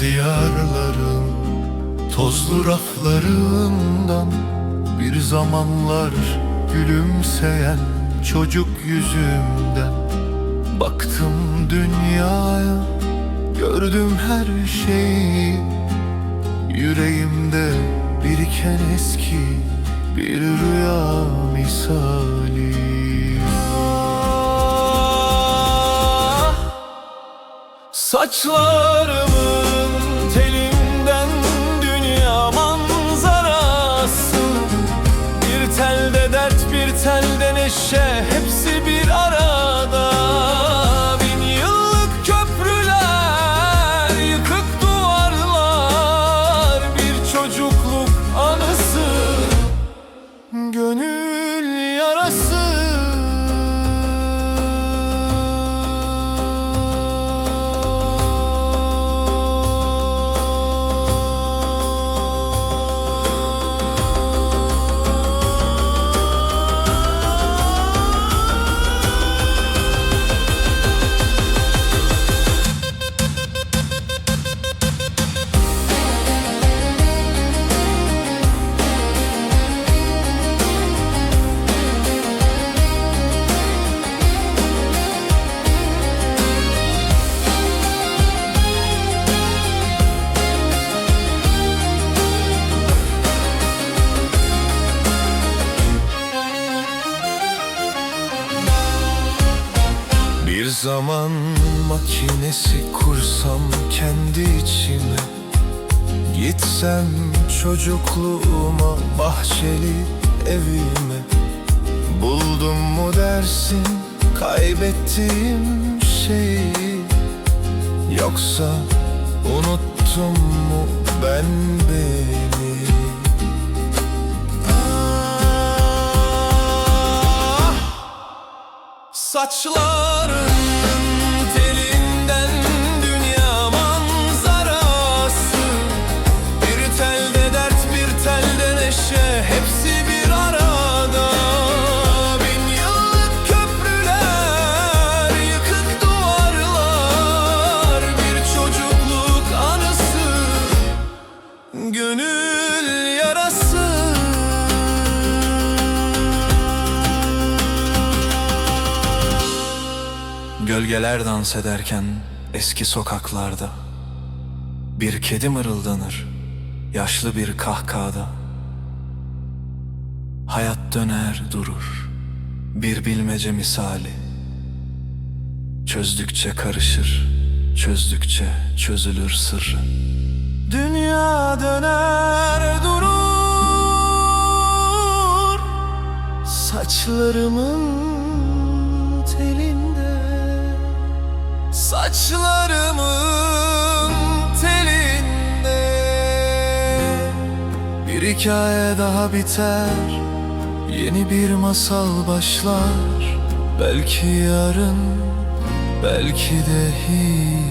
diyarların Tozlu raflarından Bir zamanlar gülümseyen çocuk yüzümden Baktım dünyaya Gördüm her şeyi. Yüreğimde biriken eski bir rüya misali. Ah, zaman makinesi kursam kendi içime. Gitsem çocukluğuma bahçeli evime. Buldum mu dersin kaybettiğim şeyi? Yoksa unuttum mu ben beni? Ah! Saçların Gönül yarası. Gölgeler dans ederken eski sokaklarda Bir kedi mırıldanır yaşlı bir kahkahada. Hayat döner durur bir bilmece misali. Çözdükçe karışır çözdükçe çözülür sırrı Dünya döner durur Saçlarımın telinde. Saçlarımın telinde. Bir hikaye daha biter Yeni bir masal başlar. Belki yarın Belki de hiç